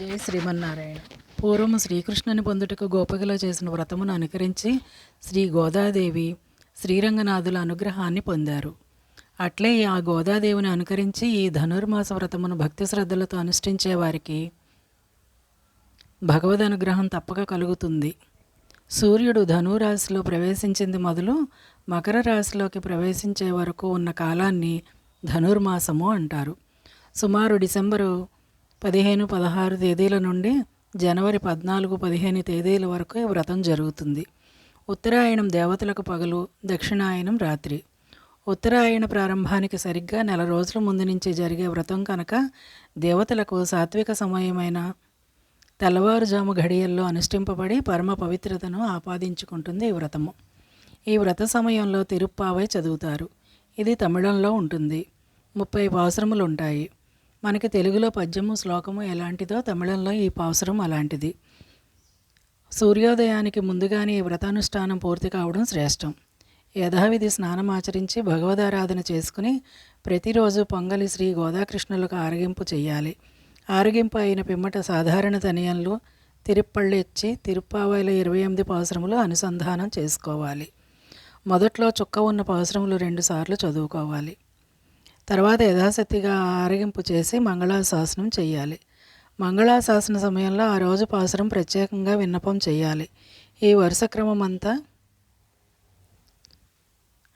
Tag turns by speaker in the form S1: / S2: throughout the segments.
S1: జై శ్రీమన్నారాయణ. పూర్వం శ్రీకృష్ణుని పొందుటకు గోపికలో చేసిన వ్రతమును అనుకరించి శ్రీ గోదాదేవి శ్రీరంగనాథుల అనుగ్రహాన్ని పొందారు. అట్లే ఆ గోదాదేవిని అనుకరించి ఈ ధనుర్మాస వ్రతమును భక్తి శ్రద్ధలతో అనుష్ఠించే వారికి భగవద్ అనుగ్రహం తప్పక కలుగుతుంది. సూర్యుడు ధనురాశిలో ప్రవేశించింది మొదలు మకర రాశిలోకి ప్రవేశించే వరకు ఉన్న కాలాన్ని ధనుర్మాసము అంటారు. సుమారు డిసెంబరు పదిహేను పదహారు తేదీల నుండి జనవరి పద్నాలుగు పదిహేను తేదీల వరకు వ్రతం జరుగుతుంది. ఉత్తరాయణం దేవతలకు పగలు దక్షిణాయనం రాత్రి. ఉత్తరాయణ ప్రారంభానికి సరిగ్గా నెల రోజుల ముందు నుంచి జరిగే వ్రతం కనుక దేవతలకు సాత్విక సమయమైన తెల్లవారుజాము ఘడియల్లో అనుష్ఠింపబడి పరమ పవిత్రతను ఆపాదించుకుంటుంది ఈ వ్రతము. ఈ వ్రత సమయంలో తిరుప్పావై చదువుతారు. ఇది తమిళంలో ఉంటుంది. ముప్పై పాసురములు ఉంటాయి మనకి తెలుగులో పద్యము శ్లోకము ఎలాంటిదో తమిళంలో ఈ పాసురం అలాంటిది. సూర్యోదయానికి ముందుగానే ఈ వ్రతానుష్ఠానం పూర్తి కావడం శ్రేష్టం. యథావిధి స్నానం ఆచరించి భగవదారాధన చేసుకుని ప్రతిరోజు పొంగలి శ్రీ గోదాకృష్ణులకు ఆరగింపు చేయాలి. ఆరగింపు అయిన పిమ్మట సాధారణ తనియంలో తిరుప్పళ్ళెచ్చి తిరుప్పావైల ఇరవై ఎనిమిది పావసరములు అనుసంధానం చేసుకోవాలి. మొదట్లో చుక్క ఉన్న పాసురములు రెండుసార్లు చదువుకోవాలి. తర్వాత యథాశక్తిగా ఆరగింపు చేసి మంగళాశాసనం చేయాలి మంగళాశాసన సమయంలో ఆ రోజు పాసురం ప్రత్యేకంగా విన్నపం చేయాలి ఈ వరుస క్రమం అంతా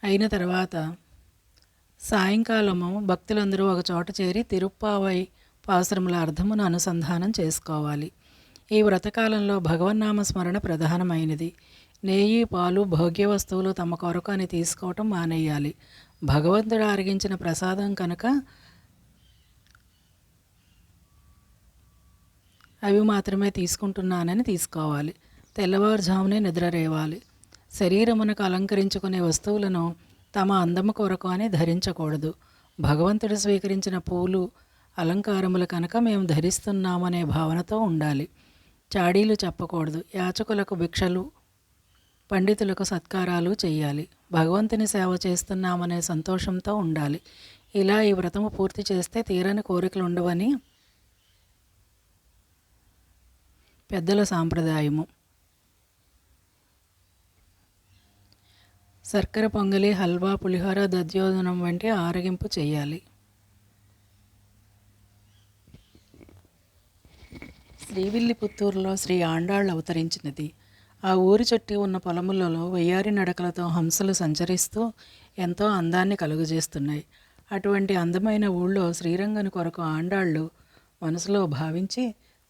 S1: అయిన తర్వాత సాయంకాలము భక్తులందరూ ఒక చోట చేరి తిరుప్పావై పాసురముల అర్థమును అనుసంధానం చేసుకోవాలి. ఈ వ్రతకాలంలో భగవన్నామ స్మరణ ప్రధానమైనది. నెయ్యి పాలు భోగ్య వస్తువులు తమ కొరకు అని తీసుకోవటం మానేయాలి. భగవంతుడు అరిగించిన ప్రసాదం కనుక అవి మాత్రమే తీసుకుంటున్నానని తీసుకోవాలి. తెల్లవారుజామునే నిద్రరేవాలి. శరీరమునకు అలంకరించుకునే వస్తువులను తమ అందము కొరకు అని ధరించకూడదు. భగవంతుడు స్వీకరించిన పూలు అలంకారములు కనుక మేము ధరిస్తున్నామనే భావనతో ఉండాలి. చాడీలు చెప్పకూడదు. యాచకులకు భిక్షలు పండితులకు సత్కారాలు చేయాలి భగవంతుని సేవ చేస్తున్నామనే సంతోషంతో ఉండాలి. ఇలా ఈ వ్రతము పూర్తి చేస్తే తీరని కోరికలు ఉండవని పెద్దల సాంప్రదాయము. శర్కర పొంగలి హల్వా పులిహోర దద్యోధనం వంటి ఆరగింపు చేయాలి శ్రీవిల్లిపుత్తూరులో శ్రీ ఆండాళ్ళు అవతరించినది. ఆ ఊరి చుట్టి ఉన్న పొలములలో వయ్యారి నడకలతో హంసలు సంచరిస్తూ ఎంతో అందాన్ని కలుగజేస్తున్నాయి. అటువంటి అందమైన ఊళ్ళో శ్రీరంగని కొరకు ఆండాళ్ళు మనసులో భావించి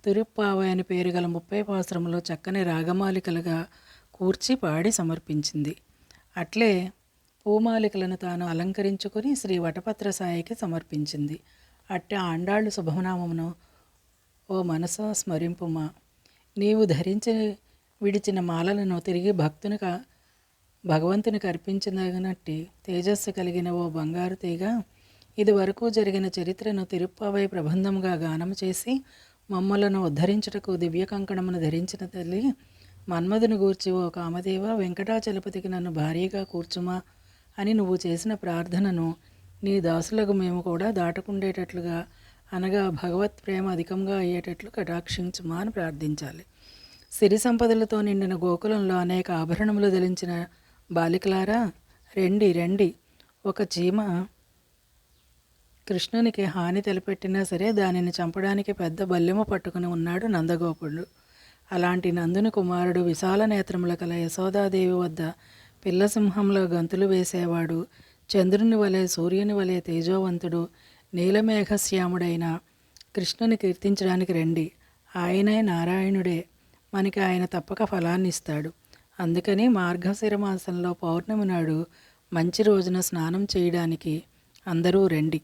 S1: తిరుప్పావై అని పేరు గల ముప్పై పాశ్రములు చక్కని రాగమాలికలుగా కూర్చి పాడి సమర్పించింది. అట్లే పూమాలికలను తాను అలంకరించుకొని శ్రీ వటపత్ర సాయికి సమర్పించింది. అట్టే ఆండాళ్ళు శుభనామమును ఓ మనస స్మరింపుమా. నీవు ధరించి విడిచిన మాలలను తిరిగి భక్తునిక భగవంతునికి అర్పించదగినట్టి తేజస్సు కలిగిన ఓ బంగారు తీగ ఇదివరకు జరిగిన చరిత్రను తిరుప్పావై ప్రబంధంగా గానం చేసి మమ్మలను ఉద్ధరించుటకు దివ్య కంకణమును ధరించిన తల్లి మన్మధుని గూర్చి ఓ కామదేవ వెంకటాచలపతికి నన్ను భార్యగా కూర్చుమా అని నువ్వు చేసిన ప్రార్థనను నీ దాసులకు మేము కూడా దాటకుండేటట్లుగా అనగా భగవత్ ప్రేమ అధికంగా అయ్యేటట్లు కటాక్షించుమా అని ప్రార్థించాలి. సిరి సంపదలతో నిండిన గోకులంలో అనేక ఆభరణములు ధరించిన బాలికలారా రండి రండి. ఒక చీమ కృష్ణునికి హాని తలపెట్టినా సరే దానిని చంపడానికి పెద్ద బల్లెము పట్టుకుని ఉన్నాడు నందగోపుడు అలాంటి నందుని కుమారుడు విశాల నేత్రముల కల యశోదాదేవి వద్ద పిల్లసింహంలో గంతులు వేసేవాడు చంద్రుని వలె సూర్యుని వలె తేజోవంతుడు నీలమేఘశ్యాముడైన కృష్ణుని కీర్తించడానికి రండి. ఆయనే నారాయణుడే. మనకి ఆయన తప్పక ఫలాన్ని ఇస్తాడు అందుకని మార్గశిర మాసంలో పౌర్ణమి నాడు మంచి రోజున స్నానం చేయడానికి అందరూ రండి.